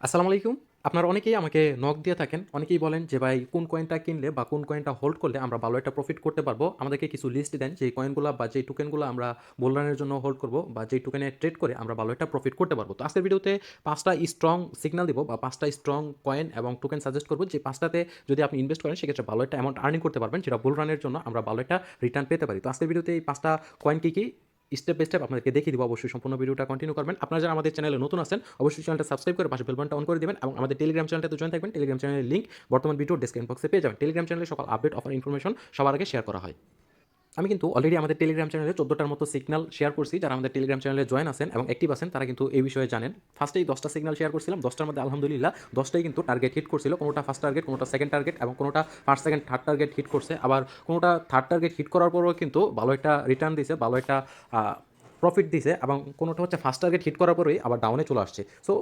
আসসালামু আলাইকুম। আপনারা অনেকেই আমাকে নক দিয়ে থাকেন। অনেকেই বলেন যে, ভাই, কোন কয়েনটা কিনলে বা কোন কয়েনটা হোল্ড করলে আমরা ভালো একটা প্রফিট করতে পারব? আমাদেরকে কিছু লিস্ট দেন যে কয়েনগুলো বা যেই টোকেনগুলো আমরা বোলারের জন্য হোল্ড করব বা যেই টোকেনে ট্রেড করে আমরা ভালো একটা প্রফিট করতে পারব। তো আজকের ভিডিওতে পাঁচটা স্ট্রং সিগনাল দিব বা পাঁচটা স্ট্রং কয়েন এবং টোকেন সাজেস্ট করব যে, পাঁচটাতে যদি আপনি ইনভেস্ট করেন, সেক্ষেত্রে ভালো একটা অ্যামাউন্ট আর্নিং করতে পারবেন, যেটা বুল রানের জন্য আমরা ভালো একটা রিটার্ন পেতে পারি। তো আজকের ভিডিওতে এই পাঁচটা কয়েন কি কি? স্টেপ বাই স্টেপ আপনাদেরকে দেখিয়ে দিব। অবশ্যই সম্পূর্ণ ভিডিওটা কন্টিনিউ করবেন। আপনারা যারা আমাদের চ্যানেলে নতুন আছেন, অবশ্যই চ্যানেলটা সাবস্ক্রাইব করে পাশে বেলবনটা অন করে দেবেন এবং আমাদের টেলিগ্রাম চ্যানেলটাতে জয়েন থাকবেন। টেলিগ্রাম চ্যানেলের লিঙ্ক বর্তমান ভিডিও ডেসক্রিপশন বক্সে পেয়ে যাবেন। টেলিগ্রাম চ্যানেলে সকল আপডেট অফার ইনফরমেশন সবার আগে শেয়ার করা হয়। আমি কিন্তু অলরেডি আমাদের টেলিগ্রাম চ্যানেলে চোদ্দোটার মতো সিগনাল শেয়ার করছি, যারা আমাদের টেলিগ্রাম চ্যানেলে জয়েন আছেন এবং অ্যাক্টিভ আছেন, তারা কিন্তু এই বিষয়ে জানেন। ফার্স্টেই দশটা সিগনাল শেয়ার করছিলাম, দশটার মধ্যে আলহামদুলিল্লাহ দশটাই কিন্তু টার্গেট হিট করছিল, কোনোটা ফার্স্ট টার্গেট কোনোটা সেকেন্ড টার্গেট এবং কোনোটা first second third target hit করছে। আবার কোনোটা থার্ড টার্গেট হিট করার পরও কিন্তু ভালো একটা রিটার্ন দিছে, ভালো একটা প্রফিট দিছে এবং কোনোটা হচ্ছে ফার্স্ট টার্গেট হিট করার পরেই আবার ডাউনে চলে আসছে। সো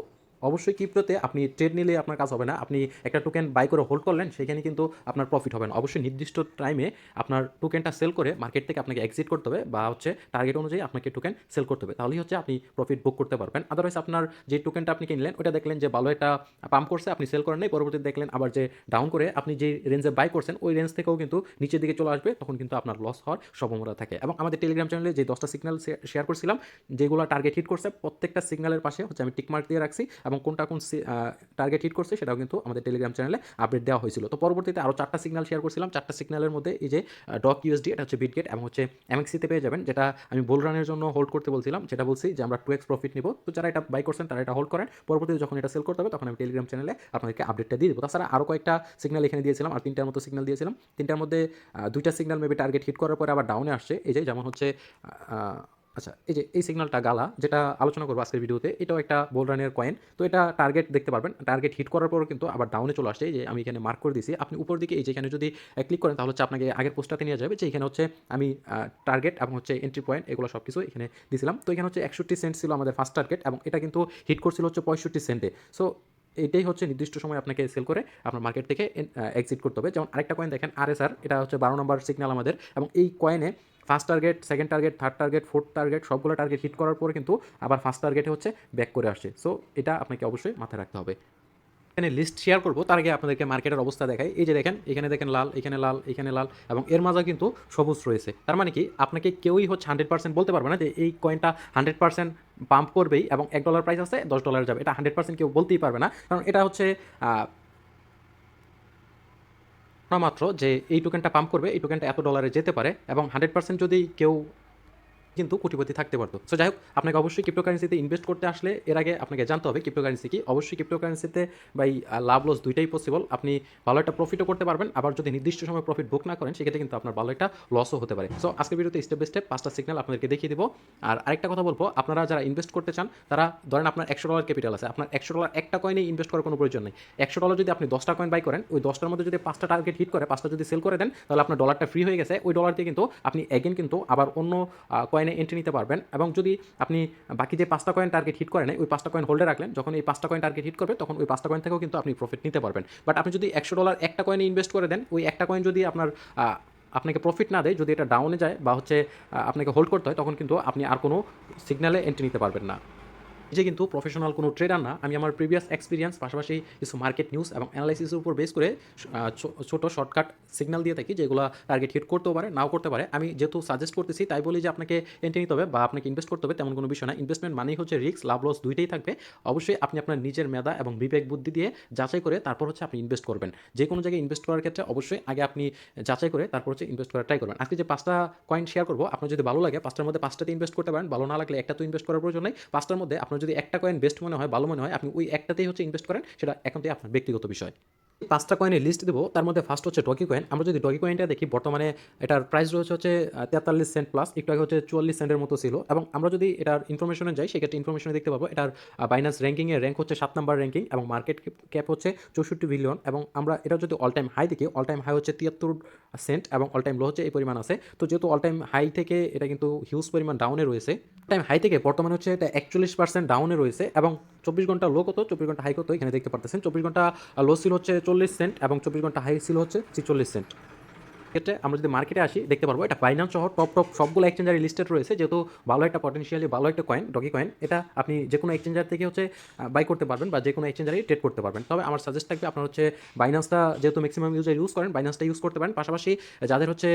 অবশ্যই ক্রিপ্টোতে আপনি ট্রেড নিলে আপনার কাজ হবে না। আপনি একটা টোকেন বাই করে হোল্ড করলেন, সেখানে কিন্তু আপনার প্রফিট হবে না। অবশ্যই নির্দিষ্ট টাইমে আপনার টোকেনটা সেল করে মার্কেট থেকে আপনাকে এক্সিট করতে হবে বা হচ্ছে টার্গেট অনুযায়ী আপনাকে টোকেন সেল করতে হবে। তাহলেই হচ্ছে আপনি প্রফিট বুক করতে পারবেন। আদারওয়াইজ আপনার যে টোকেনটা আপনি কিনলেন ওটা দেখলেন যে ভালো একটা পাম্প করছে, আপনি সেল করেন নাই। পরবর্তীতে দেখলেন আবার যে ডাউন করে আপনি যে রেঞ্জে বাই করছেন, ওই রেঞ্জ থেকেও কিন্তু নিচের দিকে চলে আসবে, তখন কিন্তু আপনার লস হওয়ার সম্ভাবনা থাকে। এবং আমাদের টেলিগ্রাম চ্যানেলে যে দশটা সিগন্যাল শেয়ার করছিলাম, যেগুলো টার্গেট হিট করছে, প্রত্যেকটা সিগন্যালের পাশে হচ্ছে আমি টিকমার্ক দিয়ে রাখছি। এবং কোনটা কোন টার্গেট হিট করছে সেটাও কিন্তু আমাদের টেলিগ্রাম চ্যানেলে আপডেট দেওয়া হয়েছিল। তো পরবর্তীতে আরও চারটা সিগনাল শেয়ার করছিলাম। চারটা সিগনালের মধ্যে এই যে ডক ইউএসডি এটা হচ্ছে বিটগেট এবং হচ্ছে এমএক্সিতে পেয়ে যাবেন, যেটা আমি বোল রানের জন্য হোল্ড করতে বলছিলাম। যেটা বলছি যে, আমরা টু এক্স প্রফিট নিব। তো যারা এটা বাই করছেন, তারা এটা হোল্ড করেন। পরবর্তীতে যখন এটা সেল করতে হবে, তখন আমি টেলিগ্রাম চ্যানেলে আপনাদেরকে আপডেটটা দিয়ে দেবো। তাছাড়া আরও কয়েকটা সিগনাল এখানে দিয়েছিলাম, আর তিনটার মতো সিগনাল দিয়েছিলাম। তিনটার মধ্যে দুইটা সিগন্যাল মেবি টার্গেট হিট করার পরে আবার ডাউনে আসছে। এই যে, যেমন হচ্ছে আচ্ছা এই যে এই সিগন্যালটা গালা, যেটা আলোচনা করব আজকের ভিডিওতে এটাও একটা বোল রানের কয়েন তো এটা টার্গেট দেখতে পারবেন। টার্গেট হিট করার পরও কিন্তু আবার ডাউনে চলে আসছে। যে আমি এখানে মার্ক করে দিয়েছি। আপনি উপর দিকে এই যেখানে যদি ক্লিক করেন, তাহলে হচ্ছে আপনাকে আগের পোস্টটাতে নিয়ে যাবে, যে এখানে হচ্ছে আমি টার্গেট এবং হচ্ছে এন্ট্রি পয়েন্ট এগুলো সব কিছু এখানে দিয়েছিলাম তো এখানে হচ্ছে একষট্টি সেন্ট ছিল আমাদের ফার্স্ট টার্গেট এবং এটা কিন্তু হিট করছিল হচ্ছে পঁয়ষট্টি সেন্টে সো এটাই হচ্ছে নির্দিষ্ট সময় আপনাকে সেল করে আপনার মার্কেট থেকে এক্সিট করতে হবে। যেমন আরেকটা কয়েন দেখেন আর এটা হচ্ছে বারো নম্বর সিগন্যাল আমাদের। এবং এই কয়েনে first target second target third target fourth target সবগুলো টার্গেট হিট করার পরে কিন্তু আবার ফার্স্ট টার্গেটে হচ্ছে ব্যাক করে আসছে। সো এটা আপনাকে অবশ্যই মাথায় রাখতে হবে। এখানে লিস্ট শেয়ার করব, তার আগে আপনাদেরকে মার্কেটের অবস্থা দেখাই। এই যে দেখেন, এখানে দেখেন লাল, এখানে লাল এখানে লাল এবং এর মাঝে কিন্তু সবুজ রয়েছে। তার মানে কি, আপনাকে কেউই হচ্ছে হান্ড্রেড পার্সেন্ট বলতে পারবে না যে এই কয়েনটা হান্ড্রেড পার্সেন্ট পাম্প করবেই এবং এক ডলার প্রাইস আছে, দশ ডলার যাবে। এটা হান্ড্রেড পার্সেন্ট কেউ বলতেই পারবে না। কারণ এটা হচ্ছে মাত্র যে এই টোকেনটা পাম্প করবে, এই টোকেনটা এত ডলারে যেতে পারে এবং হান্ড্রেড পার্সেন্ট যদি কেউ কিন্তু কোটিপতি থাকতে পারতো। সো যাই হোক, আপনাকে অবশ্যই ক্রিপ্টোকারেন্সিতে ইনভেস্ট করতে আসলে এর আগে আপনাকে জানতে হবে ক্রিপ্টোকারেন্সি কি। অবশ্যই ক্রিপ্টোকারেন্সিতে বাই লাভ লস দুইটাই পসিবল আপনি ভালো একটা প্রফিটও করতে পারবেন। আবার যদি নির্দিষ্ট সময় প্রফিট বুক না করেন, সেক্ষেত্রে কিন্তু আপনার ভালো একটা লসও হতে পারে। সো আজকের ভিডিওতে স্টেপ বাই স্টেপ পাঁচটা সিগন্যাল আপনাদেরকে দেখিয়ে দিব। আর আরেকটা কথা বলব, আপনারা যারা ইনভেস্ট করতে চান, তারা ধরেন আপনার একশো ডলার ক্যাপিটাল আছে। আপনার একশো ডলার একটা কয়েনে ইনভেস্ট করার কোনো প্রয়োজন নেই। একশো ডলার যদি আপনি দশটা কয়েন বাই করেন, ওই দশটার মধ্যে যদি পাঁচটা টার্গেট হিট করে, পাঁচটা যদি সেল করে দেন, তাহলে আপনার ডলারটা ফ্রি হয়ে গেছে। ওই ডলার দিয়ে কিন্তু আপনি এগেন কিন্তু আবার অন্য কয়েনে এন্ট্রি নিতে পারবেন এবং যদি আপনি বাকি যে পাঁচটা কয়েন টার্গেট হিট করেন ওই পাঁচটা কয়েন হোল্ডে রাখলেন, যখন এই পাঁচটা কয়েন টার্গেট হিট করবে, তখন ওই পাঁচটা কয়েন থেকেও কিন্তু আপনি প্রফিট নিতে পারবেন। বাট আপনি যদি একশো ডলার একটা কয়েনে ইনভেস্ট করে দেন, ওই একটা কয়েন যদি আপনার আপনাকে প্রফিট না দেয়, যদি এটা ডাউনে যায় বা হচ্ছে আপনাকে হোল্ড করতে হয়, তখন কিন্তু আপনি আর কোনো সিগনালে এন্ট্রি নিতে পারবেন না। যে কিন্তু প্রফেশনাল কোনো ট্রেডার না, আমি আমার প্রিভিয়াস এক্সপিরিয়েন্স পাশাপাশি কিছু মার্কেট নিউজ এবং অ্যানালাইসিসের উপর বেস করে ছোট শর্টকাট সিগন্যাল দিয়ে থাকি, যেগুলো টার্গেট হিট করতেও পারে, নাও করতে পারে। আমি যেহেতু সাজেস্ট করতেছি, তাই বলি যে আপনাকে এন্ট্রি নিতে হবে বা আপনাকে ইনভেস্ট করতে হবে, তেমন কোনো বিষয় না। ইনভেস্টমেন্ট মানেই হচ্ছে রিস্ক লাভ লস দুইটাই থাকবে। অবশ্যই আপনি আপনার নিজের মেধা এবং বিবেক বুদ্ধি দিয়ে যাচাই করে তারপর হচ্ছে আপনি ইনভেস্ট করবেন। যে কোনো জায়গায় ইনভেস্ট করার ক্ষেত্রে অবশ্যই আগে আপনি যাচাই করে তারপর হচ্ছে ইনভেস্ট করার ট্রাই করবেন। আজকে যে পাঁচটা কয়েন শেয়ার করব, আপনার যদি ভালো লাগে, পাঁচটার মধ্যে পাঁচটাতে ইনভেস্ট করতে পারেন। ভালো না লাগলে একটা তো ইনভেস্ট করার প্রয়োজন নেই। পাঁচটার মধ্যে আপনার যদি একটা কয়েন বেস্ট মনে হয়, ভালো মনে হয়, আপনি ওই একটাতেই হচ্ছে ইনভেস্ট করেন, সেটা থেকে আপনার ব্যক্তিগত বিষয়। পাঁচটা কয়েনের লিস্ট দেবো। তার মধ্যে ফার্স্ট হচ্ছে ডগি কয়েন আমরা যদি ডগি কয়েনটা দেখি, বর্তমানে এটার প্রাইস রয়েছে হচ্ছে তেতাল্লিশ সেন্ট প্লাস একটু আগে হচ্ছে চুয়াল্লিশ সেন্টের মতো ছিল। এবং আমরা যদি এটার ইনফরমেশনে যাই, সেক্ষেত্রে ইনফরমেশনে দেখতে পাবো, এটার বাইনান্স র্যাঙ্কিংয়ের র্যাঙ্ক হচ্ছে সাত নাম্বার র্যাঙ্কিং এবং মার্কেট ক্যাপ হচ্ছে চৌষট্টি বিলিয়ন এবং আমরা এটা যদি অল টাইম হাই দেখি অল টাইম হাই হচ্ছে তিয়াত্তর সেন্ট এবং অল টাইম লো হচ্ছে এই পরিমাণ আছে। তো যেহেতু অল টাইম হাই থেকে এটা কিন্তু হিউজ পরিমাণ ডাউনে রয়েছে টাইম হাই থেকে বর্তমানে হচ্ছে এটা একচল্লিশ পার্সেন্ট ডাউনে রয়েছে এবং চব্বিশ ঘণ্টা লো কত? চব্বিশ ঘণ্টা হাই কত? এখানে দেখতে পারতেছেন। চব্বিশ ঘণ্টা লো ছিল হচ্ছে চল্লিশ সেন্ট এবং চব্বিশ ঘণ্টা হাই ছিল হচ্ছে ছিচল্লিশ সেন্ট। ক্ষেত্রে আমরা যদি মার্কেটে আসি, দেখতে পারব এটা বাইনান্স সহ টপ টপ সবগুলো এক্সচেঞ্জারে লিস্টেড রয়েছে। যেহেতু ভালো একটা পটেনশিয়ালি ভালো একটা কয়েন ডগি কয়েন এটা আপনি যে কোনো এক্সচেঞ্জার থেকে হচ্ছে বাই করতে পারবেন বা যে কোনো এক্সচেঞ্জারে ট্রেড করতে পারবেন। তবে আমার সাজেস্ট থাকবে আপনার হচ্ছে বাইনান্সটা যেহেতু ম্যাক্সিমাম ইউজার ইউজ করেন বাইনান্সটা ইউজ করতে পারেন। পাশাপাশি যাদের হচ্ছে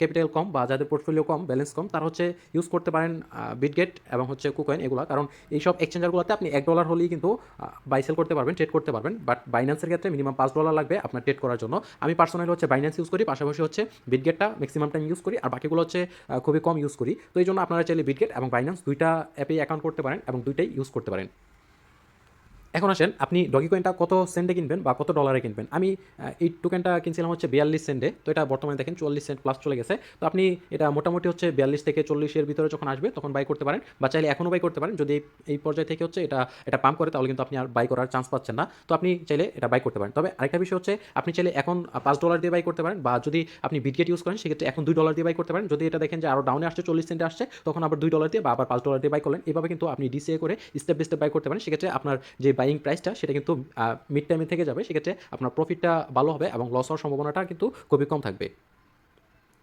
ক্যাপিটাল কম বা যাদের পোর্টফোলিও কম ব্যালেন্স কম, তারা হচ্ছে ইউজ করতে পারেন বিটগেট এবং হচ্ছে কুকয়েন এগুলো। কারণ এইসব এক্সচেঞ্জারগুলোতে আপনি এক ডলার হলেই কিন্তু বাই সেল করতে পারবেন ট্রেড করতে পারবেন। বাট বাইন্যান্সের ক্ষেত্রে মিনিমাম পাঁচ ডলার লাগবে আপনার ট্রেড করার জন্য। আমি পার্সোনালি হচ্ছে বাইন্যান্স ইউজ করি, পাশাপাশি বিটগেটটা ম্যাক্সিমাম টাইম ইউজ করি, আর বাকিগুলো হচ্ছে খুবই কম ইউজ করি। তো এই জন্য আপনারা চাইলে বিটগেট এবং বাইন্যান্স দুইটা অ্যাপে অ্যাকাউন্ট করতে পারেন এবং দুইটাই ইউজ করতে পারেন। এখন আসেন, আপনি ডগি কয়েনটা কত সেন্টে কিনবেন বা কত ডলারে কিনবেন? আমি এই টোকেনটা কিনছিলাম হচ্ছে বিয়াল্লিশ সেন্টে তো এটা বর্তমানে দেখেন চল্লিশ সেন্ট প্লাস চলে গেছে। তো আপনি এটা মোটামুটি হচ্ছে বিয়াল্লিশ থেকে চল্লিশের ভিতরে যখন আসবে, তখন বাই করতে পারেন বা চাইলে এখনও বাই করতে পারেন। যদি এই- পর্যায়ে থেকে হচ্ছে এটা এটা পাম্প করে, তাহলে কিন্তু আপনি আর বাই করার চান্স পাচ্ছেন না। তো আপনি চাইলে এটা বাই করতে পারেন। তবে আরেকটা বিষয় হচ্ছে, আপনি চাইলে এখন পাঁচ ডলার দিয়ে বাই করতে পারেন বা যদি আপনি বিটগেট ইউজ করেন, সেক্ষেত্রে এখন দুই ডলার দিয়ে বাই করতে পারেন। যদি এটা দেখেন যে আরও ডাউনে আসছে, চল্লিশ সেন্টে আসছে, তখন আবার দুই ডলার দিয়ে বা আবার পাঁচ ডলার দিয়ে বাই করলেন। এভাবে কিন্তু আপনি ডিসিএ করে স্টেপ বাই করতে পারেন। সেক্ষেত্রে আপনার যে বাইং প্রাইসটা সেটা কিন্তু মিড টাইমে থেকে যাবে। সেক্ষেত্রে আপনার প্রফিটটা ভালো হবে এবং লস হওয়ার সম্ভাবনাটা কিন্তু খুবই কম থাকবে।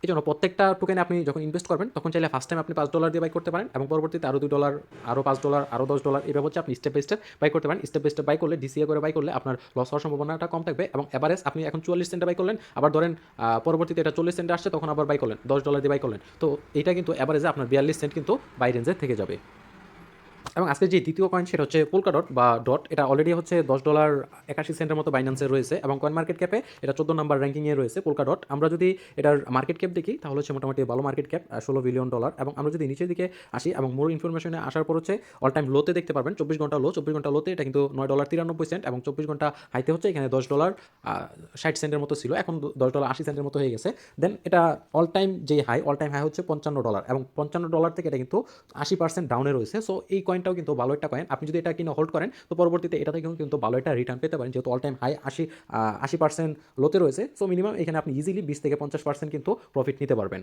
এই জন্য প্রত্যেকটা টোকেনে আপনি যখন ইনভেস্ট করবেন, তখন চাইলে ফার্স্ট টাইম আপনি পাঁচ ডলার দিয়ে বাই করতে পারেন এবং পরবর্তীতে আরও দুই ডলার আরও পাঁচ ডলার আরও দশ ডলার এভাবে হচ্ছে আপনি স্টেপ বাই স্টেপ বাই করতে পারেন। স্টেপ বাই স্টেপ বাই করলে ডিসিএ করে বাই করলে আপনার লস হওয়ার সম্ভাবনাটা কম থাকবে এবং এভারেজ আপনি এখন চুয়াল্লিশ সেন্টে বাই করলেন, আবার ধরেন পরবর্তীতে এটা চল্লিশ সেন্টে আসছে, তখন আবার বাই করলেন, দশ ডলার দিয়ে বাই করলেন। তো এটা কিন্তু এভারেজে আপনার বিয়াল্লিশ সেন্ট কিন্তু বাই রেঞ্জে থেকে যাবে। এবং আজকে যে দ্বিতীয় কয়েন সেটা হচ্ছে পোলকা ডট বা ডট এটা অলরেডি হচ্ছে দশ ডলার একাশি সেন্টের মতো বাইন্যান্সে রয়েছে এবং কয়েন মার্কেট ক্যাপে এটা চোদ্দ নাম্বার র্যাঙ্কিংয়ে রয়েছে পোলকা ডট আমরা যদি এটার মার্কেট ক্যাপ দেখি, তাহলে হচ্ছে মোটামুটি ভালো মার্কেট ক্যাপ ষোলো বিলিয়ন ডলার এবং আমরা যদি নিচের দিকে আসি এবং মোর ইনফরমেশনে আসার পর হচ্ছে অল টাইম লোতে দেখতে পারবেন, চব্বিশ ঘণ্টা লো চব্বিশ ঘণ্টা লোতে এটা কিন্তু নয় ডলার তিরানব্বই সেন্ট এবং চব্বিশ ঘণ্টা হাইতে হচ্ছে এখানে দশ ডলার ষাট সেন্টের মতো ছিল। এখন দশ ডলার আশি সেন্টের মতো হয়ে গেছে। দেন এটা অল টাইম যে হাই অল টাইম হাই হচ্ছে পঞ্চান্ন ডলার এবং পঞ্চান্ন ডলার থেকে এটা কিন্তু আশি পার্সেন্ট ডাউনে রয়েছে। সো এই কয়েনটাও কিন্তু ভালো একটা কয়েন আপনি যদি এটা কিনে হোল্ড করেন, তো পরবর্তীতে এটা থেকে কিন্তু ভালো একটা রিটার্ন পেতে পারেন। যেহেতু অল টাইম হাই আশি আশি পার্সেন্ট লোতে রয়েছে সো মিনিমাম এখানে আপনি ইজিলি বিশ থেকে পঞ্চাশ পার্সেন্ট কিন্তু প্রফিট নিতে পারবেন।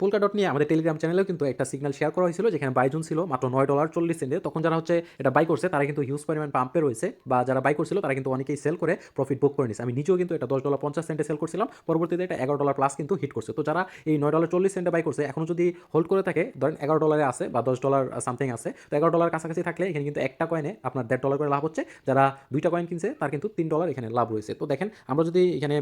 পোলকা ডট নিয়ে আমাদের টেলিগ্রাম চ্যানেলেও কিন্তু একটা সিগন্যাল শেয়ার করা হয়েছিল, যেখানে বাইজুন ছিল মাত্র নয় ডলার চল্লিশ সেন্টে তখন যারা হচ্ছে এটা বাই করছে, তারা কিন্তু হিউজ পরিমাণ পাম্পে রয়েছে, বা যারা বাই করছিল, তারা কিন্তু অনেকেই সেল করে প্রফিট বুক করে নিছে। আমি নিজেও কিন্তু এটা দশ ডলার পঞ্চাশ সেন্টে সেল করছিলাম, পরবর্তীতে এটা এগারো ডলার প্লাস কিন্তু হিট করছে। তো যারা এই নয় ডলার চল্লিশ সেন্টে বাই করছে এখনও যদি হোল্ড করে থাকে, ধরেন এগারো ডলারে আছে বা দশ ডলার সামথিং আছে, তো এগারো ডলার কাছাকাছি থাকলে এখানে কিন্তু একটা কয়েনে আপনার দেড় ডলার করে লাভ হচ্ছে। যারা দুইটা কয়েন কিনছে, তার কিন্তু তিন ডলার এখানে লাভ রয়েছে। তো দেখেন, আমরা যদি এখানে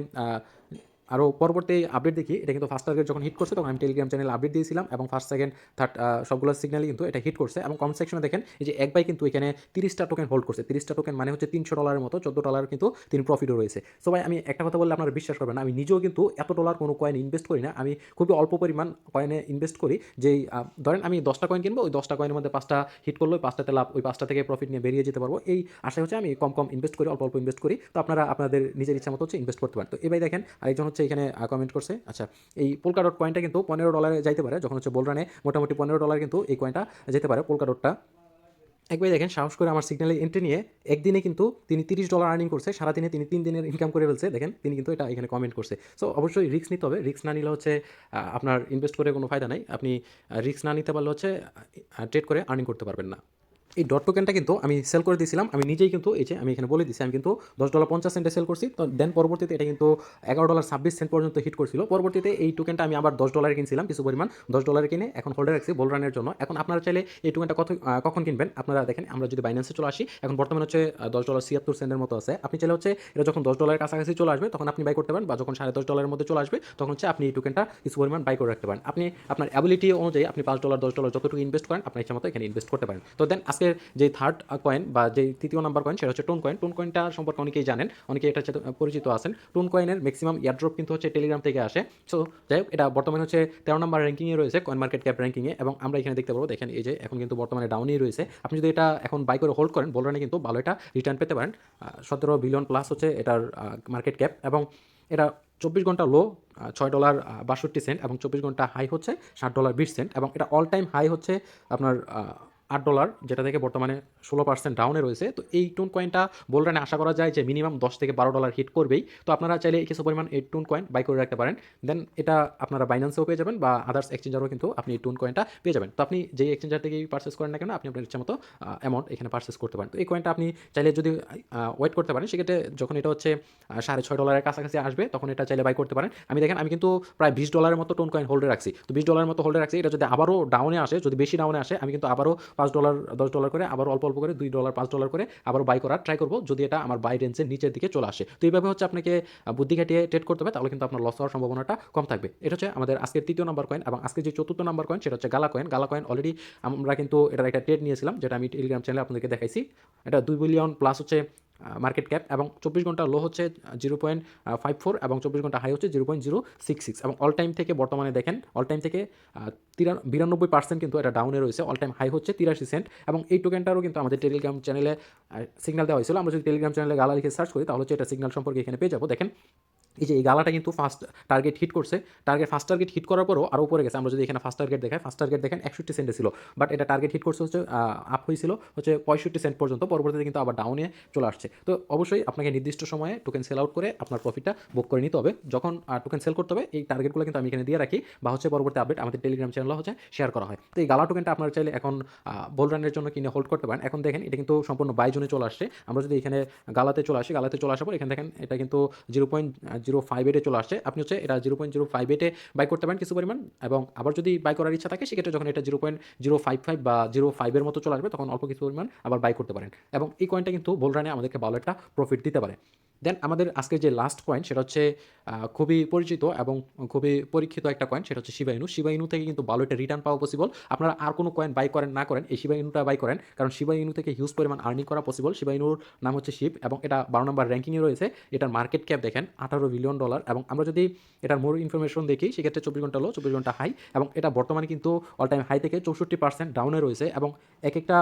আরও পরবর্তী আপডেট দেখি, এটা কিন্তু ফার্স্ট টার্গেট যখন হিট করছে, তখন আমি টেলিগ্রাম চ্যানেল আপডেট দিয়েছিলাম এবং ফার্স্ট সেকেন্ড থার্ড সবগুলো সিগনালই কিন্তু এটা হিট করছে এবং কমেন্ট সেকশনে দেখেন, এই যে এক বাই কিন্তু এখানে তিরিশটা টোকেন হোল্ড করছে। তিরিশটা টোকেন মানে হচ্ছে তিনশো ডলারের মতো, চোদ্দ ডলার কিন্তু তিনি প্রফিটও রয়েছে। সো ভাই, আমি একটা কথা বললে আপনারা বিশ্বাস করবেন আমি নিজেও কিন্তু এত ডলার কোনো কয়েন ইনভেস্ট করি না, আমি খুবই অল্প পরিমাণ কয়েনে ইনভেস্ট করি, যেই ধরেন আমি দশটা কয়েন কিনবো, ওই দশটা কয়েনের মধ্যে পাঁচটা হিট করল ওই পাঁচটাতে লাভ, ওই পাঁচটা থেকে প্রফিট নিয়ে বেরিয়ে যেতে পারব। এই আশা হচ্ছে আমি কম কম ইনভেস্ট করি, অল্প অল্প ইনভেস্ট করি। তো আপনারা, আপনাদের নিজের ইচ্ছা মতো হচ্ছে ইনভেস্ট করতে পারেন। তো এবার দেখেন, আরেকজন হচ্ছে এখানে কমেন্ট করছে। আচ্ছা এই পোলকা ডট কয়েনটা কিন্তু পনেরো ডলারে যাইতে পারে, যখন হচ্ছে বোলরানে মোটামুটি পনেরো ডলার কিন্তু এই কয়েনটা যেতে পারে পোলকা ডটটা একবার দেখেন, সাহস করে আমার সিগনালে এন্ট্রি নিয়ে, একদিনে কিন্তু তিনি তিরিশ ডলার আর্নিং করছে, সারাদিনে তিনি তিন দিনের ইনকাম করে ফেলছে। দেখেন, তিনি কিন্তু এটা এখানে কমেন্ট করছে। সো অবশ্যই রিস্ক নিতে হবে। রিস্ক না নিলে হচ্ছে আপনার ইনভেস্ট করে কোনো ফায়দা নাই। আপনি রিস্ক না নিতে পারলে হচ্ছে ট্রেড করে আর্নিং করতে পারবেন না। এই ডট টোকেনটা কিন্তু আমি সেল করে দিয়েছিলাম। আমি নিজেই কিন্তু এই যে আমি এখানে বলে দিচ্ছি আমি কিন্তু দশ ডলার পঞ্চাশ সেন্টে সেল করছি। তো দেন পরবর্তীতে এটা কিন্তু এগারো ডলার ছাব্বিশ সেন্ট পর্যন্ত হিট করছিল। পরবর্তীতে এই টোকেনটা আমি আবার দশ ডলারে কিনছিলাম কিছু পরিমাণ। দশ ডলারে কিনে এখন হোল্ডে রাখছি বল রানের জন্য। এখন আপনারা চাইলে এই টোকেনটা কত কখন কিনবেন? আপনারা দেখেন, আমরা যদি বাইন্যান্সে চলে আসি, এখন বর্তমানে হচ্ছে দশ ডলার ছিয়াত্তর সেন্টের মতো আছে। আপনি চাইলে হচ্ছে, এটা যখন দশ ডলারের কাছাকাছি চলে আসবে, তখন আপনি বাই করতে পারেন বা যখন সাড়ে দশ ডলারের মধ্যে চলে আসবে, তখন হচ্ছে আপনি এই টোকেনটা কিছু পরিমাণ বাই করে রাখতে পারেন। আপনি, আপনার অ্যাবিলিটি অনুযায়ী আপনি পাঁচ ডলার দশ ডলার যতটুকু ইনভেস্ট করেন, আপনার ইচ্ছা মতো এখানে ইনভেস্ট করতে পারেন। তো দেন আজকের যে থার্ড কয়েন বা যে তৃতীয় নাম্বার কয়েন সেটা হচ্ছে টোন কয়েন টোন কয়েনটা সম্পর্কে অনেকেই জানেন অনেকে এটা হচ্ছে পরিচিত আছেন। টোন কয়েনের ম্যাক্সিমাম ইয়ারড্রপ কিন্তু হচ্ছে টেলিগ্রাম থেকে আসে। সো যাই হোক, এটা বর্তমানে হচ্ছে তেরো নাম্বার র্যাঙ্কিংয়ে রয়েছে কয়েন মার্কেট ক্যাপ র্যাঙ্কিংয়ে এবং আমরা এখানে দেখতে পারব দেখেন এই যে এখন কিন্তু বর্তমানে ডাউনই রয়েছে। আপনি যদি এটা এখন বাই করে হোল্ড করেন বলরানে কিন্তু ভালো একটা রিটার্ন পেতে পারেন। সতেরো বিলিয়ন প্লাস হচ্ছে এটার মার্কেট ক্যাপ এবং এটা চব্বিশ ঘণ্টা লো ছয় ডলার বাষট্টি সেন্ট এবং চব্বিশ ঘণ্টা হাই হচ্ছে ষাট ডলার বিশ সেন্ট এবং এটা অল টাইম হাই হচ্ছে আপনার আট ডলার, যেটা থেকে বর্তমানে ষোলো পার্সেন্ট ডাউনে রয়েছে। তো এই টুন কয়েনটা বোলরানে আশা করা যায় যে মিনিমাম দশ থেকে বারো ডলার হিট করবেই। তো আপনারা চাইলে কিছু পরিমাণ এই টুন কয়েন বাই করে রাখতে পারেন। দেন এটা আপনারা বাইন্যান্সেও পেয়ে যাবেন বা আদার্স এক্সচেঞ্জারও কিন্তু আপনি এই টুন কয়েনটা পেয়ে যাবেন। তো আপনি যেই এক্সচেঞ্জার থেকেই পার্চেস করেন না কেন, আপনি আপনার ইচ্ছা মতো অ্যামাউন্ট এখানে পার্চেস করতে পারেন। তো এই কয়েনটা আপনি চাইলে যদি ওয়েট করতে পারেন, সেক্ষেত্রে যখন এটা হচ্ছে সাড়ে ছয় ডলারের কাছাকাছি আসবে, তখন এটা চাইলে বাই করতে পারেন। আমি দেখেন, আমি কিন্তু প্রায় বিশ ডলারের মতো টোন কয়েন হোল্ডে রাখছি। তো বিশ ডলারের মতো হোল্ডে রাখছি। এটা যদি আবারও ডাউনে আসে, যদি বেশি ডাউনে আসে, আমি কিন্তু আবারও পাঁচ ডলার দশ ডলার করে, আবার অল্প অল্প করে, দুই ডলার পাঁচ ডলার করে আবার বাই করার ট্রাই করব, যদি এটা আমার বাই রেঞ্জের নিচের দিকে চলে আসে। তো এইভাবে হচ্ছে আপনাকে বুদ্ধি খাটিয়ে ট্রেড করতে হবে, তাহলে কিন্তু আপনার লস হওয়ার সম্ভাবনাটা কম থাকবে। এটা হচ্ছে আমাদের আজকের তৃতীয় নাম্বার কয়েন এবং আজকে যে চতুর্থ নম্বর কয়েন সেটা হচ্ছে গালা কয়েন গালা কয়েন অলরেডি আমরা কিন্তু এটার একটা ট্রেড নিয়েছিলাম, যেটা আমি টেলিগ্রাম চ্যানেলে আপনাদেরকে দেখাইছি। এটা দুই বিলিয়ন প্লাস হচ্ছে মার্কেট ক্যাপ এবং চব্বিশ ঘণ্টা লো হচ্ছে জিরো পয়েন্ট ফাইভ ফোর এবং চব্বিশ ঘণ্টা হাই হচ্ছে zero point zero six six এবং অল টাইম থেকে বর্তমানে দেখেন অল টাইম থেকে তিরান বিরানব্বই পার্সেন্ট কিন্তু এটা ডাউনে রয়েছে অল টাইম হাই হচ্ছে তিরাশি সেন্ট এবং এই টোকেনটারও কিন্তু আমাদের টেলিগ্রাম চ্যানেলে সিগনাল দেওয়া হয়েছিল। আমরা যদি টেলিগ্রাম চ্যানেলে গালা লিখে সার্চ করি, তাহলে হচ্ছে এটা সিগনাল সম্পর্কে এখানে পেয়ে যাব। দেখেন এই যে এই গালাটা কিন্তু ফার্স্ট টার্গেট হিট করছে টার্গেট ফার্স্ট টার্গেট হিট করার পরও আরও উপরে গেছে। আমরা যদি এখানে ফার্স্ট টার্গেট দেখাই ফার্স্ট টার্গেট দেখেন একষট্টি সেন্টে ছিল। বাট এটা টার্গেট হিট করছে হচ্ছে আপ হয়েছিল হচ্ছে পঁয়ষট্টি সেন্ট পর্যন্ত। পরবর্তীতে কিন্তু আবার ডাউনে চলে আসছে। তো অবশ্যই আপনাকে নির্দিষ্ট সময়ে টোকেন সেল আউট করে আপনার প্রফিটটা বুক করে নিতে হবে। যখন টোকেন সেল করতে হবে, এই টার্গেটগুলো কিন্তু আমি এখানে দিয়ে রাখি বা হচ্ছে পরবর্তী আপডেট আমাদের টেলিগ্রাম চ্যানেলে হচ্ছে শেয়ার করা হয়। তো এই গালা টোকেনটা আপনার চাইলে এখন বোল রানের জন্য কিনে হোল্ড করতে পারেন। এখন দেখেন এটা কিন্তু সম্পূর্ণ বাই জোনে চলে আসছে। আমরা যদি এখানে গালাতে চলে আসি, গালাতে চলে আসার পর এখানে দেখেন এটা কিন্তু জিরো পয়েন্ট জিরো ফাইভ এইটে চলে আসছে আপনি হচ্ছে এটা জিরো পয়েন্ট জিরো ফাইভ এইটে বাই করতে পারেন কিছু পরিমাণ এবং আবার যদি বাই করার ইচ্ছা থাকে, সেক্ষেত্রে যখন এটা zero point zero five five বা জিরো ফাইভের মতো চলে আসবে, তখন অল্প কিছু পরিমাণ আবার বাই করতে পারেন। এবং এই কয়েনটা কিন্তু বোল রানে আমাদেরকে ভালো একটা প্রফিট দিতে পারে। দেন আমাদের আজকে যে লাস্ট কয়েন সেটা হচ্ছে খুবই পরিচিত এবং খুবই পরীক্ষিত একটা কয়েন সেটা হচ্ছে শিবাইনু শিবাইনু থেকে কিন্তু ভালো একটা রিটার্ন পাওয়া পসিবল আপনারা আর কোনো কয়েন বাই করেন, না করেন, এই শিবাইনুটা বাই করেন। কারণ শিবাইনু থেকে হিউজ পরিমাণ আর্নিং করা পসিবল শিবাইনুর নাম হচ্ছে শিব এবং এটা বারো নম্বর র্যাঙ্কিংয়ে রয়েছে। এটার মার্কেট ক্যাপ দেখেন, আঠারো বিলিয়ন ডলার এবং আমরা যদি এটার মোর ইনফরমেশন দেখি, সেক্ষেত্রে চব্বিশ ঘণ্টা লো চব্বিশ ঘণ্টা হাই এবং এটা বর্তমানে কিন্তু অল টাইম হাই থেকে চৌষট্টি পার্সেন্ট ডাউনে রয়েছে। এবং এক একটা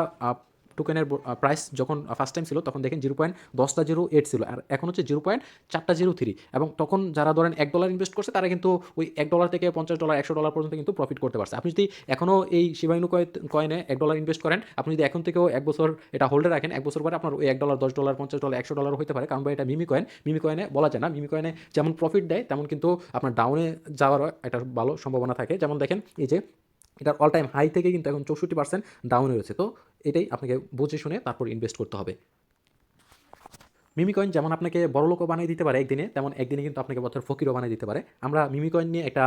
টোকেনের প্রাইস যখন ফার্স্ট টাইম ছিল, তখন দেখেন জিরো পয়েন্ট দশটা জিরো এইট ছিল। আর এখন হচ্ছে জিরো পয়েন্ট চারটা জিরো থ্রি এবং তখন যারা ধরেন এক ডলার ইনভেস্ট করছে, তারা কিন্তু ওই এক ডলার থেকে পঞ্চাশ ডলার একশো ডলার পর্যন্ত কিন্তু প্রফিট করতে পারছে। আপনি যদি এখনও এই শিবাইনু কয়েনে এক ডলার ইনভেস্ট করেন, আপনি যদি এখন থেকেও এক বছর এটা হোল্ডে রাখেন, এক বছর পরে আপনার ওই এক ডলার দশ ডলার পঞ্চাশ ডলার একশো ডলার হতে পারে। কারণ ভাই, এটা মিমি কয়েন মিমি কয়েনে বলা যায় না। মিমি কয়েনে যেমন প্রফিট দেয়, তেমন কিন্তু আপনার ডাউনে যাওয়ারও একটা ভালো সম্ভাবনা থাকে। যেমন দেখেন, এই যে এটার অল টাইম হাই থেকে কিন্তু এখন চৌষট্টি পার্সেন্ট ডাউনে রয়েছে। তো এটাই আপনাকে বুঝে শুনে তারপর ইনভেস্ট করতে হবে। মিমি কয়েন যেমন আপনাকে বড় লোকও বানিয়ে দিতে পারে একদিনে, তেমন একদিনে কিন্তু আপনাকে বছর ফকিরও বানিয়ে দিতে পারে। আমরা মিমি কয়েন নিয়ে একটা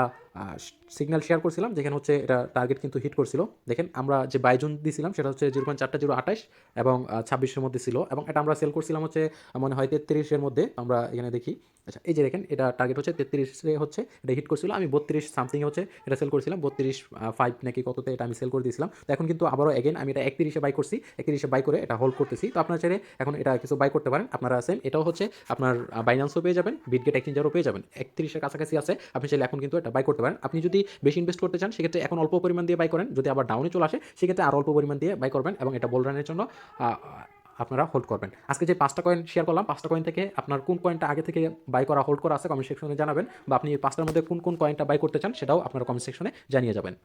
সিগন্যাল শেয়ার করছিলাম, যেখানে হচ্ছে এটা টার্গেট কিন্তু হিট করছিল। দেখেন, আমরা যে বাইজন দিয়েছিলাম সেটা হচ্ছে জিরো পয়েন্ট চারটা জিরো আঠাশ এবং ছাব্বিশের মধ্যে ছিল এবং এটা আমরা সেল করছিলাম হচ্ছে, মনে হয় তেত্রিশের মধ্যে। আমরা এখানে দেখি আচ্ছা এই যে দেখেন, এটা টার্গেট হচ্ছে তেত্রিশে হচ্ছে, এটা হিট করছিল। আমি বত্রিশ সামথিং হচ্ছে এটা সেল করছিলাম, বত্রিশ ফাইভ নাকি কততে এটা আমি সেল করে দিয়েছিলাম। তো এখন কিন্তু আবারও এগেন আমি এটা একত্রিশে বাই করছি, একত্রিশে বাই করে এটা হোল্ড করতেছি। তো আপনারা চাইলে এখন এটা কিছু বাই করতে পারেন। আপনারা আছেন এটাও হচ্ছে আপনার বাইন্যান্সও পেয়ে যাবেন বিটগেট এক্সচেঞ্জারও পেয়ে যাবেন। একত্রিশের কাছাকাছি আছে, আপনি চাইলে এখন কিন্তু এটা বাই করতে পারেন। আপনি যদি বেশি ইনভেস্ট করতে চান, সেক্ষেত্রে এখন অল্প পরিমাণ দিয়ে বাই করেন। যদি আবার ডাউনে চলে আসে, সেক্ষেত্রে আর অল্প পরিমাণ দিয়ে বাই করবেন এবং এটা বোল রানের জন্য আপনারা হোল্ড করবেন। আজকে যে পাঁচটা কয়েন শেয়ার করলাম, পাঁচটা কয়েন থেকে আপনার কোন কয়েনটা আগে থেকে বাই করা হোল্ড করা আছে কমেন্ট সেকশনে জানাবেন বা আপনি পাঁচটার মধ্যে কোন কোন কয়েনটা বাই করতে চান, সেটাও আপনারা কমেন্ট সেকশনে জানিয়ে যাবেন।